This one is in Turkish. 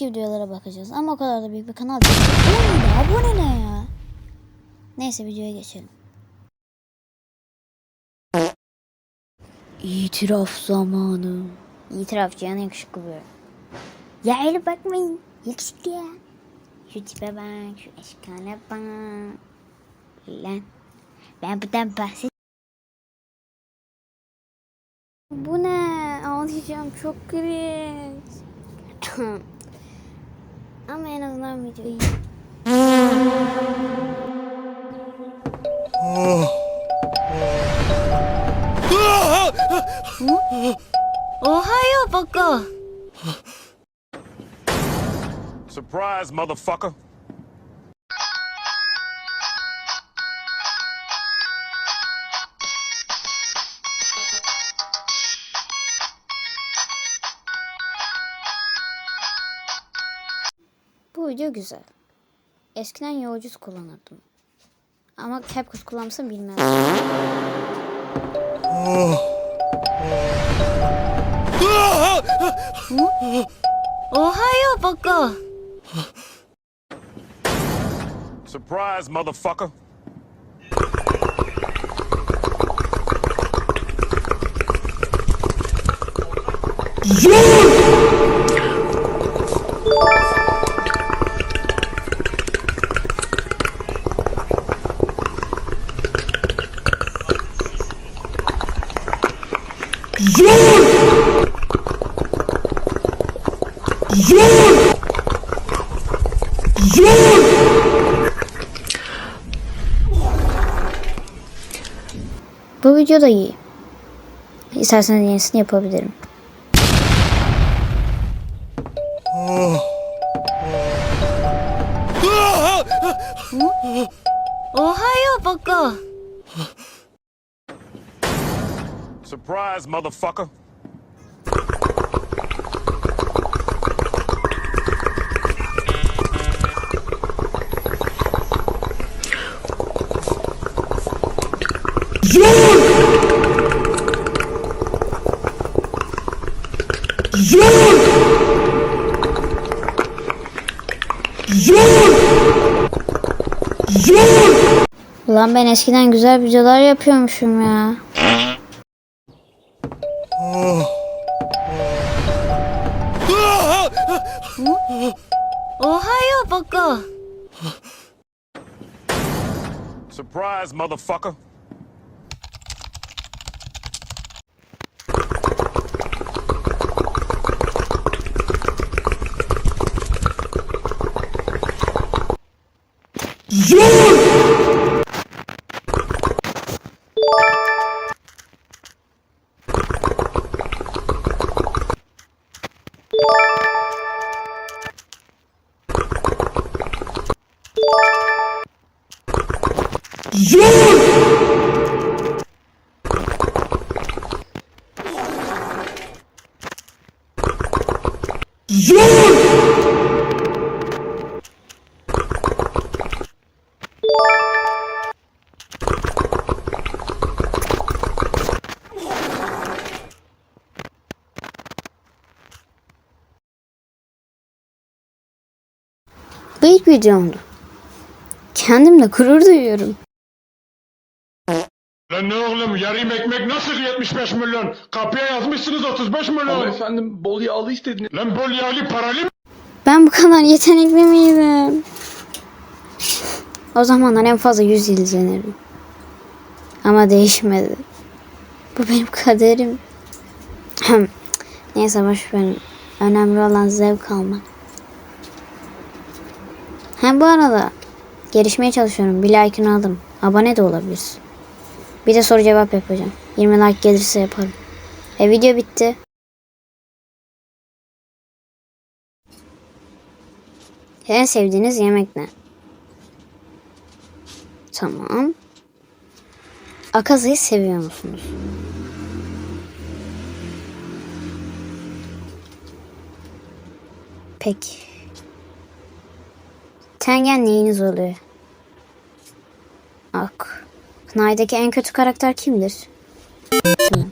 eski videolara bakacağız. Ama o kadar da büyük bir kanal değil. Bu ne ya? Ne? Neyse videoya geçelim. İtiraf zamanı. İtiraf Cihan yakışıklı böyle. Ya öyle bakmayın. Yakışıklı ya. Şu tipe bak, şu eşkale bak. Lan. Ben buradan bahset. Bu ne? Ağlayacağım çok cringe. Ama en azından videoyu... Ohayo baka. Surprise, motherfucker. Video güzel. Eskiden yolcuz kullanırdım. Ama CapCut kullansam bilmem. Ohayo baka. Surprise, motherfucker. Bu video da iyi. İsterseniz yenisini yapabilirim. Ohayo baka. Surprise, motherfucker. Ulan ben eskiden güzel videolar yapıyormuşum ya. Ohayo baka. Surprise, motherfucker. Bu ilk videomdu. Kendimle gurur duyuyorum. Lan ne oğlum yarım ekmek nasıl 75 milyon? Kapıya yazmışsınız 35 milyon. Ama efendim bol yağlı istediniz. Lan bol yağlı paralı mı? Ben bu kadar yetenekli miydim? O zamanlar en fazla 100 yıl izlenirdim. Ama değişmedi. Bu benim kaderim. Neyse boş verin. Önemli olan zevk almak. Hem bu arada gelişmeye çalışıyorum. Bir like'ını alırım. Abone de olabilirsin. Bir de soru cevap yapacağım. 20 like gelirse yaparım. E video bitti. En sevdiğiniz yemek ne? Tamam. Akaza'yı seviyor musunuz? Peki. Tengen neyiniz oluyor? Ak. Knight'daki en kötü karakter kimdir? Kim?